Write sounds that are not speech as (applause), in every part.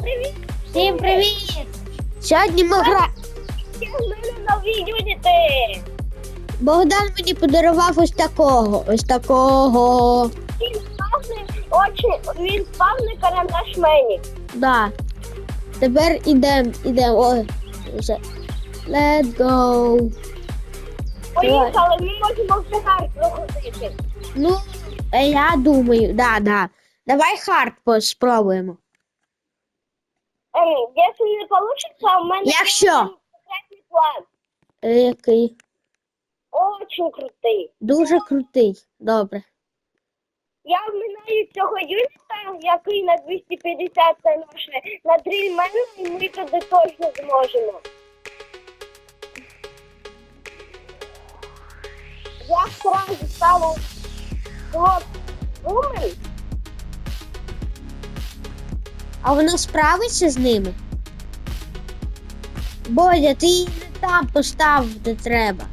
привіт! Всім привіт! Сьогодні ми гра... Нові юніти! Богдан мені подарував ось такого. Ось такого. Він спавний очі, він спавний карандаш мені. Да. Тепер ідем, ідем. Ой. Вже. Let's go. Поїхали, ми можемо вже гард проходити. Ну, я думаю, да, да. Давай хард спробуємо. Якщо не вийде, у мене Якщо? секретний план. Е, Який? Очень крутий. Дуже крутий. Добре. Я вминаю цього юніта, який на 250 це наше, на дрільмену, і ми туди точно зможемо. Я сразу ставу слот А вона справиться з ними? Бодя, ти її не там поставив, де треба.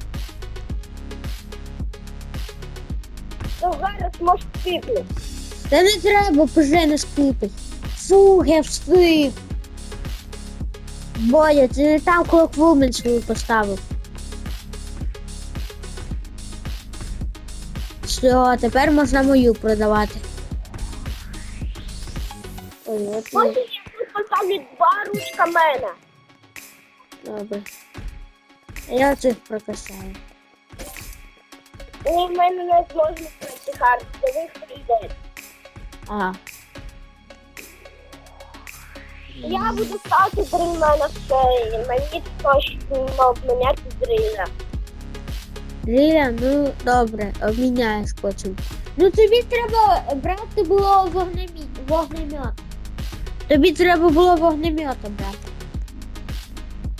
то зараз може піти. Та не треба вже не скипить. Фу, я встиг. Бодя, ти не там клоквумен свою поставив. Все, тепер можна мою продавати. Я. я тут поставлю два ручка мене. Добре. Я цих прокачаю. В мене не зможемо пройти хард, диви, хто йде. А, Я буду ставити дрильмена все, і мені точно обміняти дріля. Ліля, ну добре, обміняю скотчем. Ну тобі треба брати було вогнемі... вогнемет. Тобі треба було вогнемета брати.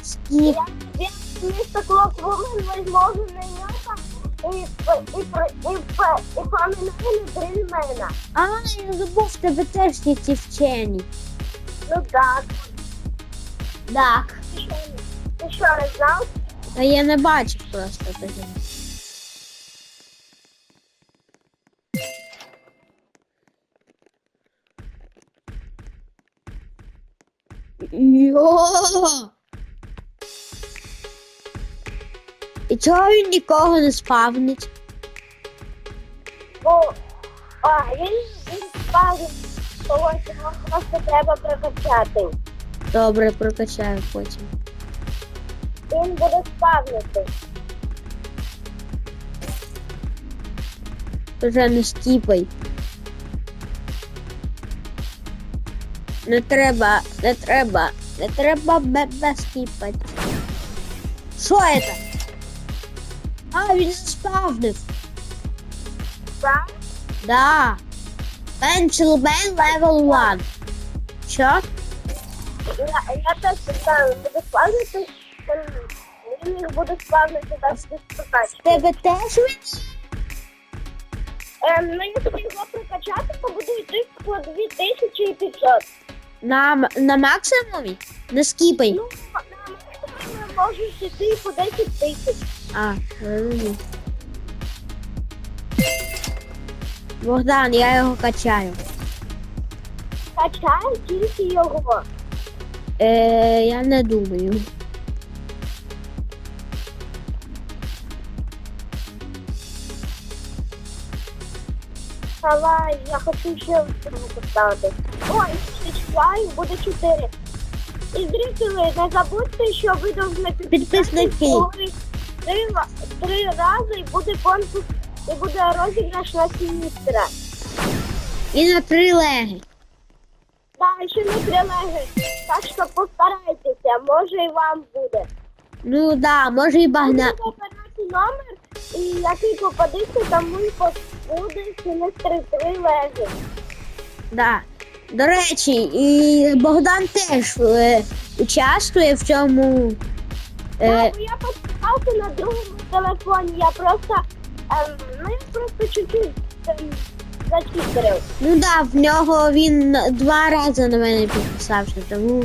Скільки? Я, вумен возьму гранатомета і, і, і, і, і, і поміняю на дрильмена. А, я забув, тебе теж є ці вчені. Ну так. Так. Ти що, ти що не знав? Та я не бачив просто тоді. Йо! І чого він нікого не спавнить? Бо а, він, він спав, того його просто треба прокачати. Добре, прокачаю потім. Він буде спавнити. Вже не скіпай. Не треба, не треба, не треба бебе скіпати. Що це? А, він заспавнив. Так? Да. Pencil Man Level 1. Що? Я, я теж поставлю, буде спавнити. Він їх буде спавнити так без прокачки. Тебе теж він? Ем, ну, якщо його прокачати, то буде йти по 2500. На, на максимумі? Не скіпай. Ну, на максимум можуть йти по 10 тисяч. А, розумію. Богдан, я його качаю. Качаю тільки його. Е, я не думаю. Давай, я хочу ще поставити. Ой, чаю буде 4. І зрителі, не забудьте, що ви повинні Підписники. Три, три рази і буде конкурс, і буде розіграш на сіністра. І на три леги. Так, ще не прилеги. Так що постарайтеся, може і вам буде. Ну да, може і багна. Буде номер, і який попадеться, тому і буде сіністри три леги. Да. До речі, і Богдан теж е, участвує в цьому. Е, Так, я поставився на другому телефоні, я просто, ем, ну я просто чуть-чуть ем, зачитерив. ну да, в нього він два рази на мене підписався, тому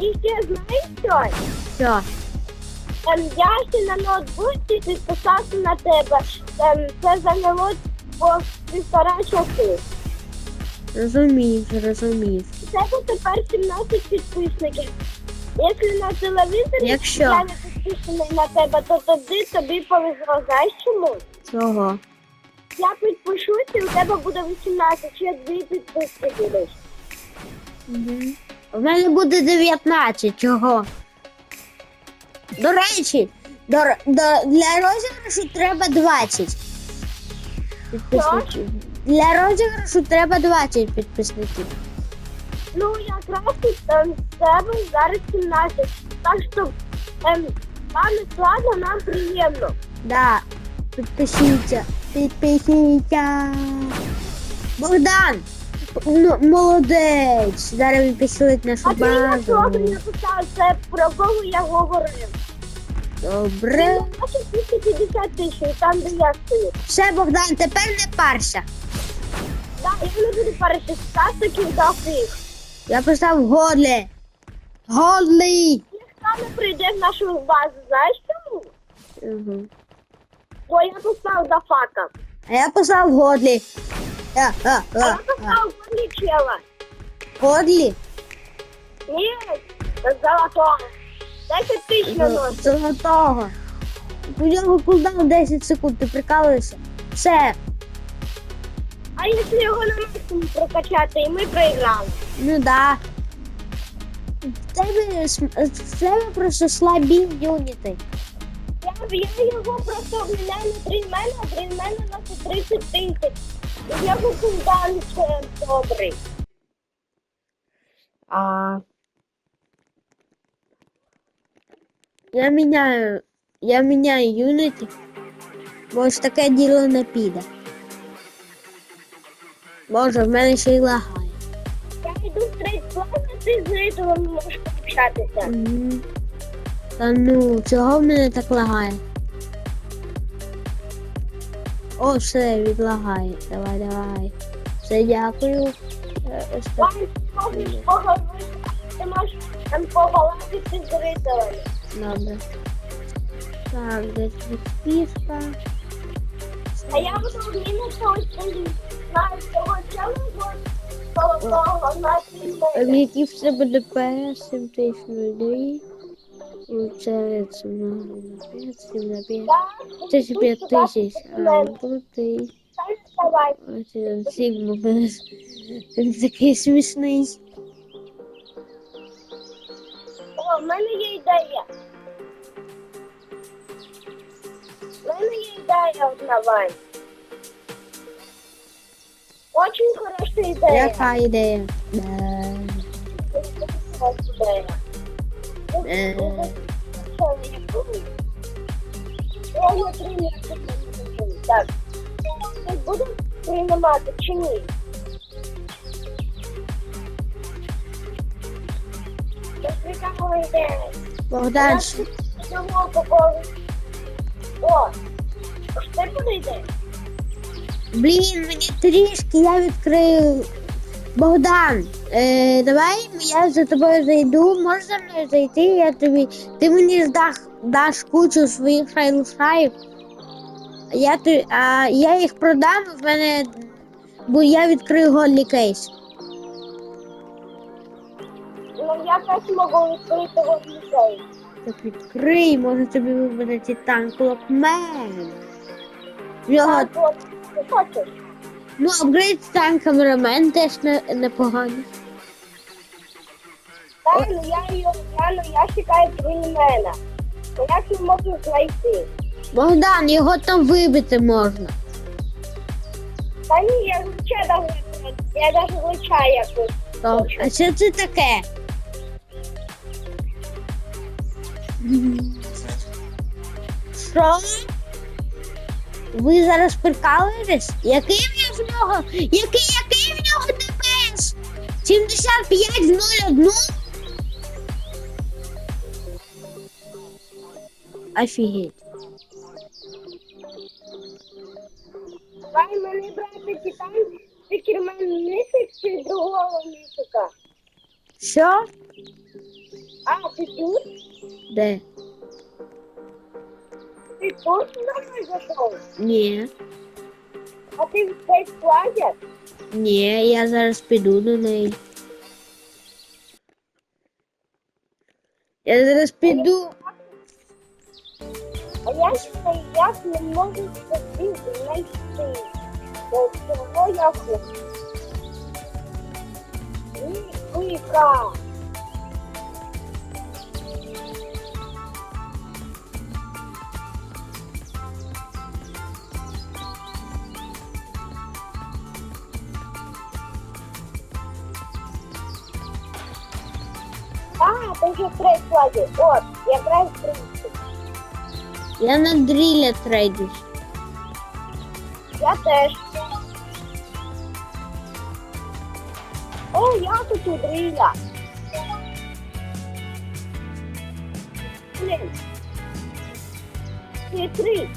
І ще знаєш що? все. Ем, я ще на ноутбуці підписався на тебе. Ем, це зайняло по півтора часу. Розумів, розумів. тебе тепер 17 підписників. Якщо на телевізорі Якщо? я не підписаний на тебе, то тоді тобі повезло. Знаєш чому? Чого? Я підпишусь і у тебе буде 18, ще дві підписки будуть. У мене буде 19, чого? До речі, до, до, для розіграшу треба 20 підписників. Для розіграшу треба 20 підписників. Ну, якраз там в зараз 17. Так що ем, вам не складно, нам приємно. Да, підпишіться, підпишіться. Богдан, ну, молодець. Зараз він підсилить нашу А ти на базу. слово написав, це про кого я говорив. Добре. Він бачив 250 тисяч, там де я стою. Все, Богдан, тепер не парся. Так, я не буду перечитати таких дафих. Я писав Годлі. Годлі. Ніхто не прийде в нашу базу, знаєш чому? Угу. Бо я писав дафака. А я писав Годлі. А, а, А а, я а. писав полічела. Годлі? Ні, золотого. 10 тисяч на нос. Золотого. Нього кулдаун 10 секунд, ти прикалуєшся? Все. А якщо його на максимум прокачати, і ми проіграли? Ну да. В тебе, в тебе просто слабі юніти. Я, я його просто обміняю на дрільмена, а дрільмена на 30 тисяч. І його кулдаун ще добрий. А... Я міняю. Я міняю юніті. Бо ж таке діло не піде. Боже, в мене ще й лагає. Я йду в третій клас, ти з ритмом можеш пообщатися. Мгм. Та ну, чого в мене так лагає? О, все, відлагає. Давай, давай. Все, дякую. Е, ось так. Вам можеш поговорити, ти можеш там поговорити з зрителями. Добре. Так, десь відписка. А я буду обмінити ось якій все буде PS 7002. Це це на 5, 7 на 5. Це ж 5 тисяч. А. Ось Сігма без. Він такий смішний. О, в мене є ідея. В мене є ідея одна, Вань. Очень хороша ідея. Яка ідея? Так. Ти будеш приймати чи ні? Богдан, Я що-. Ти подійде? Блін, мені трішки, я відкрию. Богдан, е, давай я за тобою зайду, можеш за мною зайти, я тобі. Ти мені здаш, даш кучу своїх шайлушаїв. Я, а я їх продам, в мене. Бо я відкрию голі кейс. Ну, я теж можу відкрити його ліцей. Так відкрий, може тобі вибере титан клокмен. В нього, Хочеш? ну, апгрейд титан камерамен теж не, непоганий. Так, ну я її огляну, я чекаю мене. Бо як не можу знайти? Богдан, його там вибити можна. Та ні, я звичайно навіть, я навіть звичайно якось. Стоп. А що це таке? Що? Ви зараз прикалуєтесь? Який в нього? Який, який в нього ДПС? 7501? Офігеть. Давай мене брати титан, ти кермен місяць чи другого місяця? Що? А, ти тут? Де? people not like us all. Yeah. I think they tried it. Yeah, he has a speedudo, né? Ele era speedu. Aliás, foi graças a eu. Eu вже третій класі. От, якраз прийшов. Я на дріля трейдусь. Я теж. О, я тут у дриля. Блін. Ти три.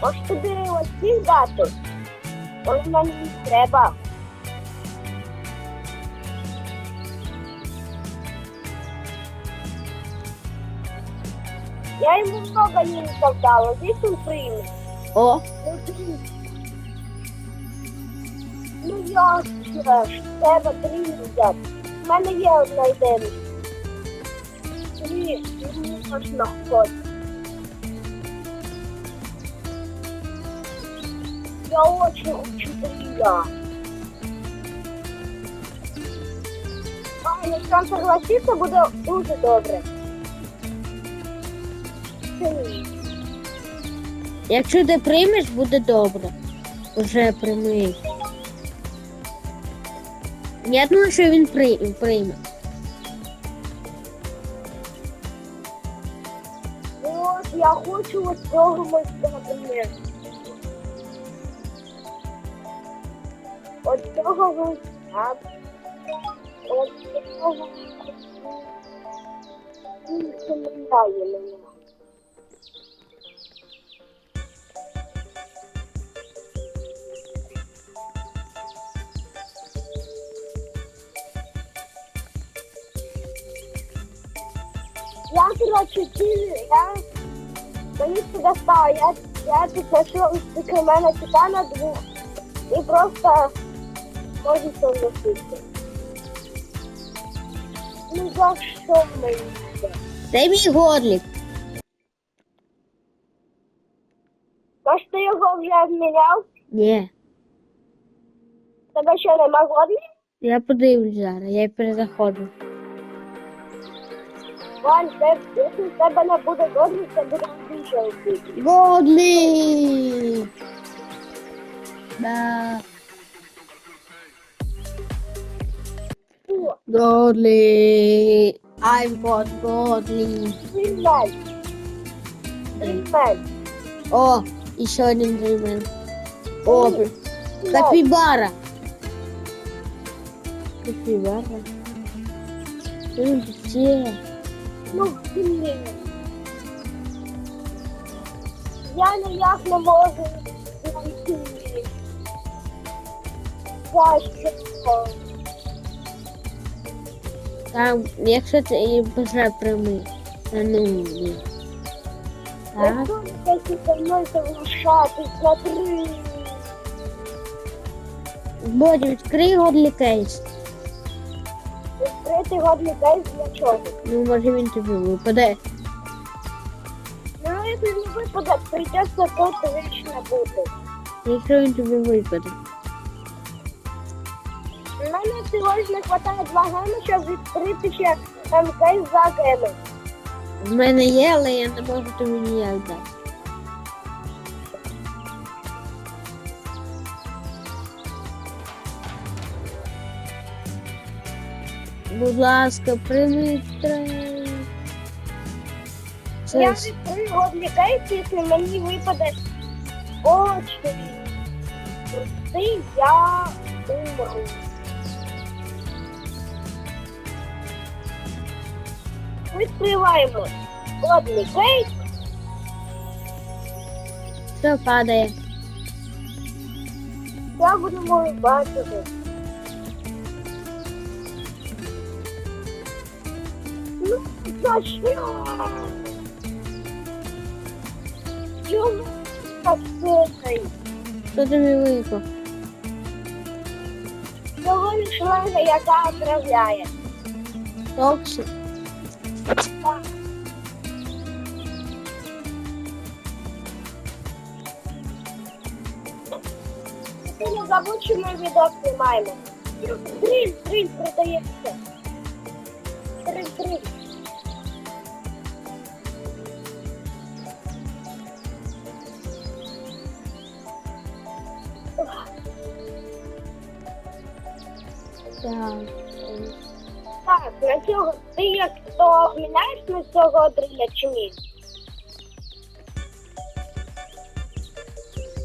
Ось тобі оці дату. Ось мені не треба. Я йому много лінків дала, здесь він прийме. О, Ну. Ну же ж, треба три взяти. У мене є одна ідея. Три, мені можна ходити. Я очень хочу дріля. А, якщо він согласиться, буде дуже добре. Якщо ти приймеш, буде добре. Уже прийми. Я думаю, що він при- прийме. От я хочу от цього мостати. От цього мостати. От цього Він поминає мене. Я, короче, ті- я мені сюди стало, я, я тут знайшов мене титана двох і просто можу согласитися. Ну за що мені це? Це мій годлік. Може ти його вже обміняв? Ні. Тебе що нема годні? Я подивлюсь зараз, я перезаходжу. Вань, це, якщо в тебе не буде годні, це буде більше вбити. Годлік! Да. О, Годлік! I've got годлік. стріляй. Стріляй. О, еще один дреймен. О, при- капибара. Капибара. Ну, где? Ну, блін. Я ніяк не можу знайти. Що? Там, якщо ти і вже прийми. А ну, ні. Так. Якщо зі мною соглашатись на три. Боді, відкрий годлі кейс. Відкрити годний кейс для чого? Ну, може він тобі випаде. Ну, якщо не випаде, прийдеться тут вічно бути. Якщо він тобі випаде. У мене всього ж не вистачає два геми, щоб відкрити ще кейс за геми. В мене є, але я не можу тобі ніяк дати. Будь ласка, прийми трей. Я Це відкрию годний кейс, якщо мені випаде очень простий, я умру. Відкриваємо годний кейс. все падає. Я будемо бачити. Чому так слухай? Що тобі випав? Цього шланга, яка отравляє. Токсик. Ти не забудь, що ми відео знімаємо. Дріль, дріль продається. Дріль. Так. Так, на цього ти як то міняєш на цього дриля чи ні?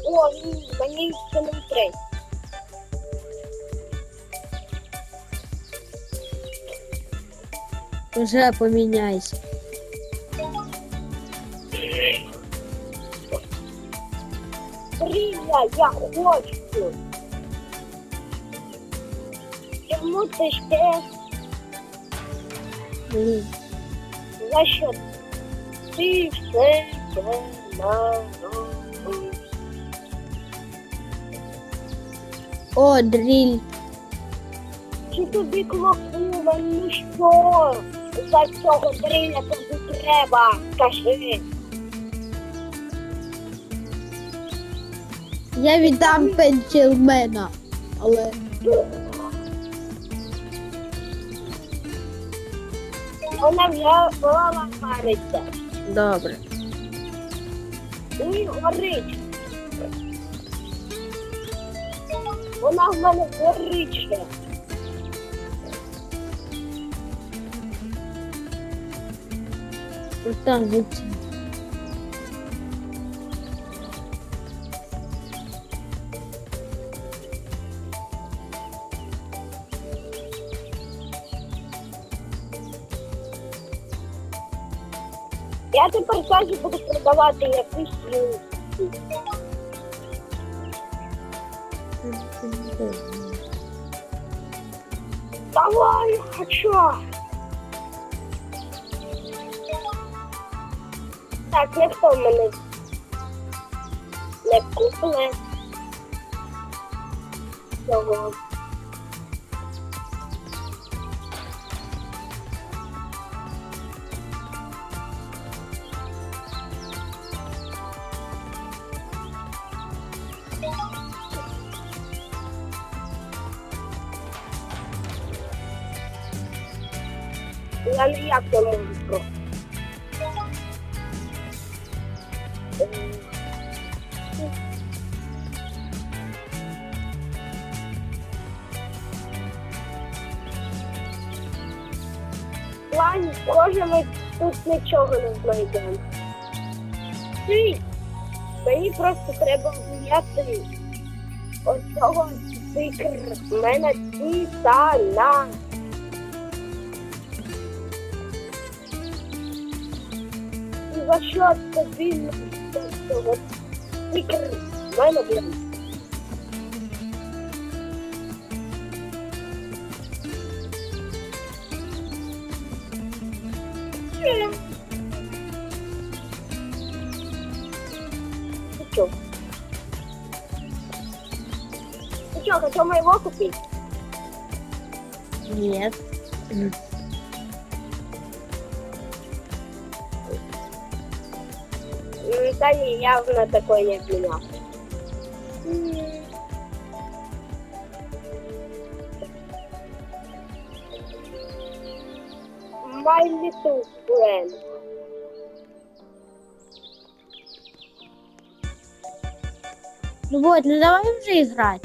О, ні, мені ще не треба. Уже поміняйся. Дриля, я хочу. Чому ти Блін. за що ти все наробив? О, дріль. Чи тобі клопнуло, ну що? За цього дриля тобі треба, скажи. Я віддам пенсілмена. Але. Вона вже була париться. Добре. І горить. Вона в мене горить ще. Так. Я тепер сьогодні буду продавати якусь юність. Давай, я хочу. Так, ніхто в мене не купили. Цього. Я не можу просто. Ем, Ладно, схоже, ми тут нічого не знайдемо. Ти, мені просто треба зняти оцього мене титана. І за що тобі цього стикер мене блін? Ты чё? Ты чё, хотел моего купить? Нет. Не, явно такой не обменял. My little friend. Ну вот, ну давай вже играть.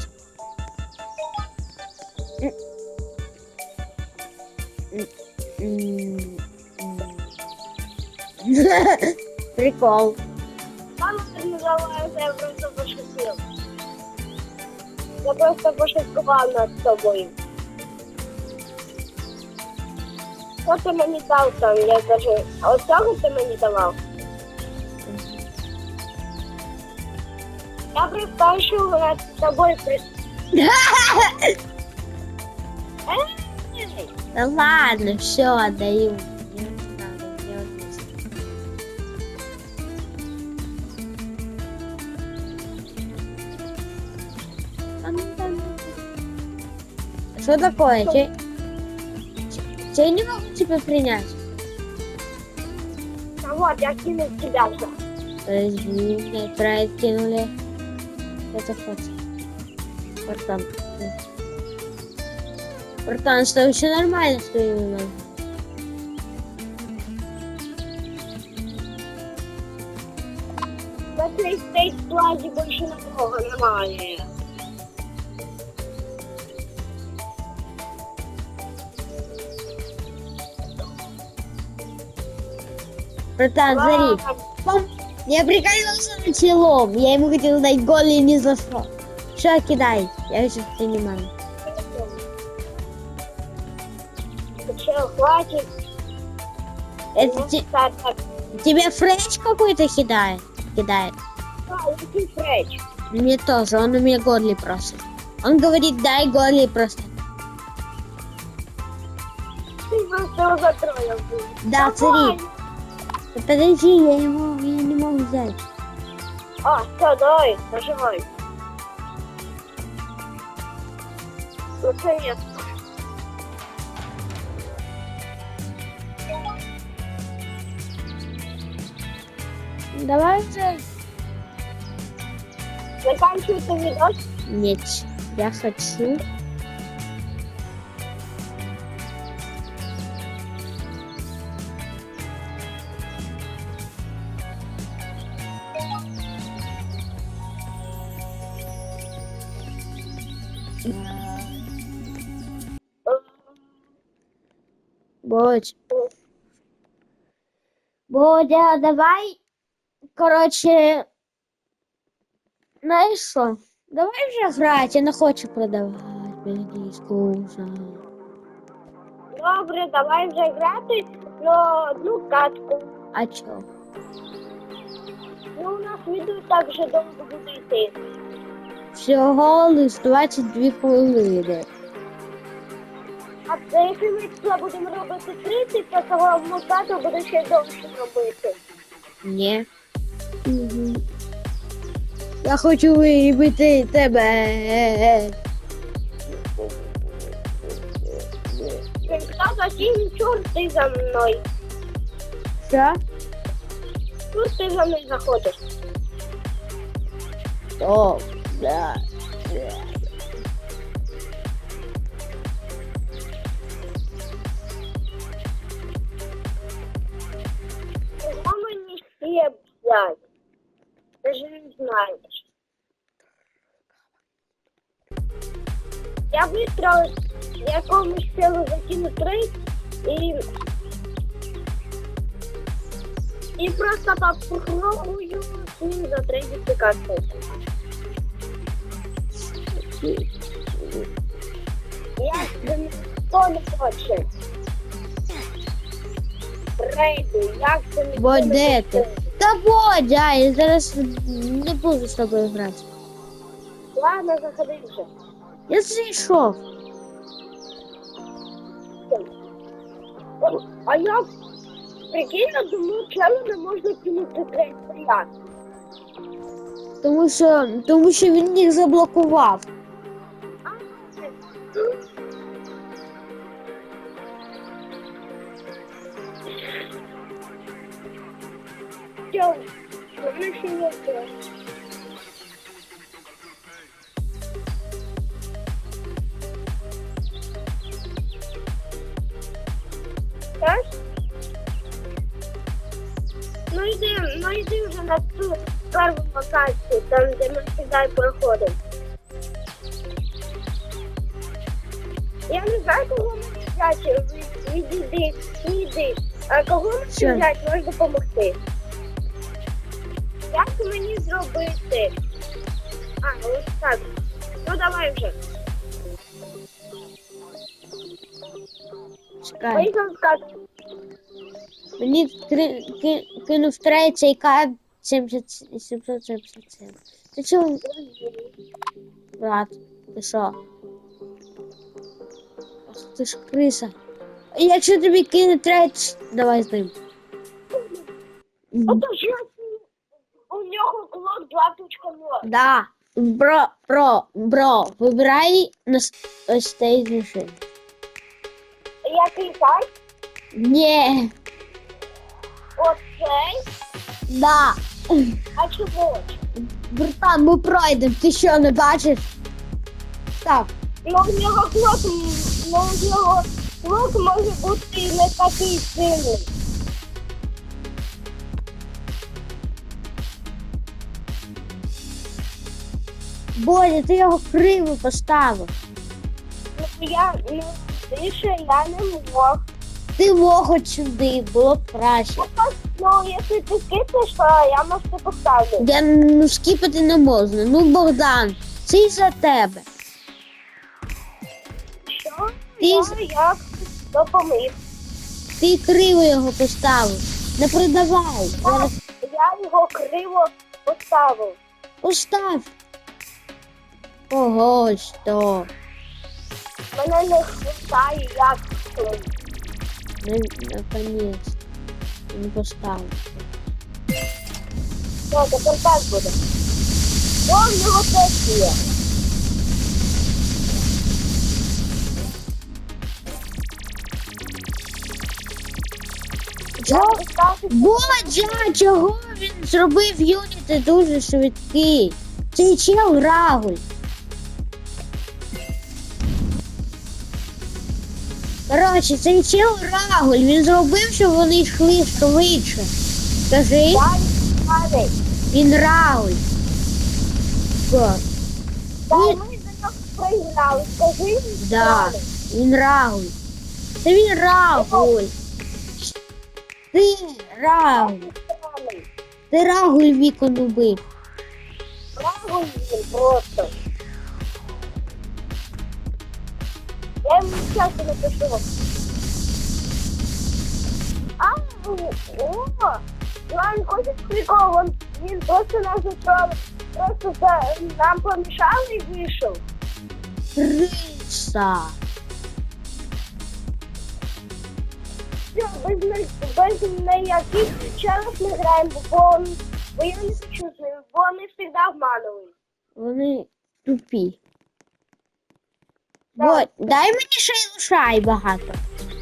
Прикол. Тренировалась, я просто пошутил. Я просто пошуткував над тобою. Що ти мені дав там, я кажу, а ось цього ти мені давав? Я представив, над тобою при... Да (laughs) ладно, все, отдаю. Что такое? Че... Че- че я не могу тебя принять? Вот, я кинул тебя же. Подожди, мне трайт кинули. Это фото. Братан. Братан, что все нормально твоими ногами? На стейт плазі більше нікого немає. Братан, смотри. Я прикололся на челом. Я ему хотел дать гол и не зашло. Что кидай? Я сейчас понимаю. Че, хватит? Это Ну, те- тебе фреш какой-то кидает? Кидает. Да, иди фрейч. Мне тоже, он у меня горли просит. Он говорит, дай горли просто. Ты просто затроил. Да, смотри. Да Подожди, я не могу, я не могу взять. А, все, давай, нажимай. Наконец. Давай же. Заканчивается видос. Нет, я хочу. Бодь. Бодя, давай. Короче, знаєш що? Давай вже грати, я не хочу продавати. Мені скучно. Добре, давай вже грати на одну катку. А чо? Ну, у нас відео так же довго буде йти. Всього лиш 22 хвилини. А якщо ми це будемо робити 30, то цього мутату буде ще довше робити. Ні. Угу. Я хочу вибити тебе. Хто засім, чур ти за мною. Що? Чур ти за мною заходиш. О, да. Взяти? Ти ж не знаєш. Я быстро якомусь селу закину три і... І просто попробую з ним затрейдити карту. Я з ніхто не хоче. Трейду, як це не хоче. Та Бодя, я зараз не буду з тобою грати. Ладно, заходи вже. Я зайшов. А я прикинь, я думаю, чому не можна кинути трейд стояти. Тому що, тому що він їх заблокував. Ще. Так? Ну йди, ну йди вже на ту першу локацію, там де ми сюди проходимо. Я не знаю, кого ми взяти, відійди, відійди. А кого Що? взяти, можеш допомогти. Як мені зробити? А, ось так. Ну давай вже. Чекай. Поїхав скати. Мені кри, ки, кинув третій К 777. Ти чого, брат? Ти що? Ах, ти ж криса. Якщо тобі кине третій, давай з ним. Ото ж я нього клок 2.0. Да. Бро, бро, бро, вибирай на ось цей режим. Який сайт? Ні. Оцей? Да. А чого? Братан, ми пройдемо, ти що не бачиш? Так. Ну, в нього клок, ну, в нього клок може бути не такий сильний. Бодя, ти його криво поставив. Ну, я, ну, більше я не мог. Ти мог от сюди, було б краще. Ну, якщо ти скипиш, то я можу поставлю. Я ну скіпати не можна. Ну, Богдан, це й за тебе. Що? Ти Я як допоміг. Ти криво його поставив. Не продавай. Зараз Я його криво поставив. постав. Ого, що? Мене не хватає як цьому. Не, наконець. Не поставив. Що, тепер так буде. О, в нього теж є. Боджа, чого він зробив юніти дуже швидкий? Цей чел Рагуль. Коротше, цей чел Рагуль, він зробив, щоб вони йшли швидше. Скажи, він Рагуль. Що? Та ми за нього проіграли. Скажи, Да, він Рагуль. Це він Рагуль. Ти Рагуль. Ти Рагуль вікон убив. Правильно він просто. Я йому часто напишу. А, о, Іван, хочеш прикол, він, він просто нас застроїв, просто за, нам помішав і вийшов. Криса. Все, без, без ніяких челок не граємо, бо, бо я не хочу з ними, бо вони завжди обманують. Вони тупі. Бо, дай мені ще й лишай багато.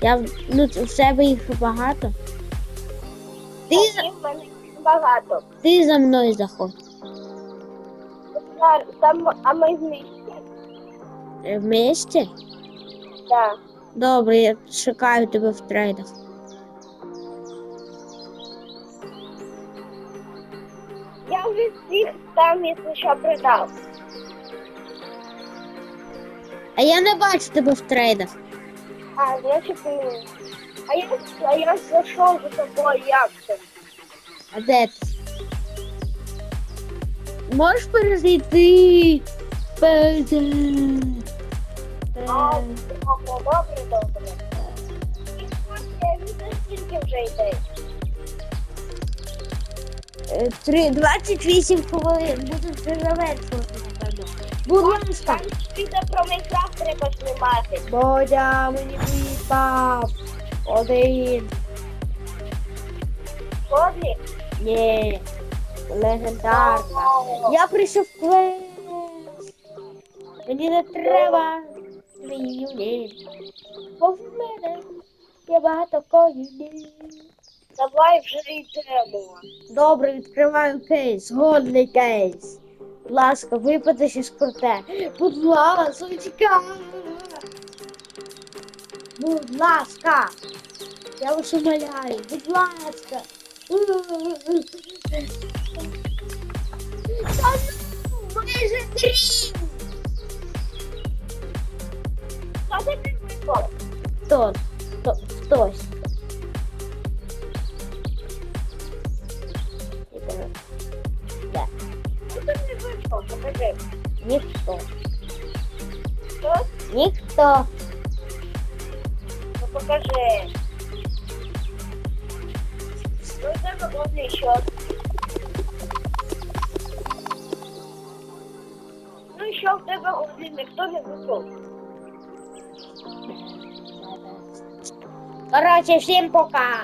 Я, ну, в себе їх багато. Ти, за- багато. ти за мною заходь. Там, а ми вместе. Вместе? Так. Добре, я чекаю тебе в трейдах. Я вже всіх там, якщо що, продав. А я не бачу тебе в трейдах. А, значить, ні. а я, а я зайшов за тобою, як це? А де ти? Можеш перезайти? Перезайти. А, добре, добре, добре. І я скільки вже йде. Е, Три, 28 хвилин. Буду вже завершувати. Будь ласка. Відео про Майнкрафт треба знімати. Бодя, мені випав. Один. Ході? Ні. Легендарка. Я прийшов в квест. Мені не треба. Твій юніт. Бо в мене є багато коїнів. Давай вже йдемо. Добре, відкриваю кейс. Годний кейс. Будь ласка, випади щось круте. Будь ласка, Будь ласка. Я вас умоляю. Будь ласка. Ну, майже три. Що ти не вийшов? Хто? Хто? Хтось. Ніхто. Що? Ніхто. Ну покажи. Ну тебе годний счет. Ну що в тебе годний, ніхто не вийшов. Короче, всім пока.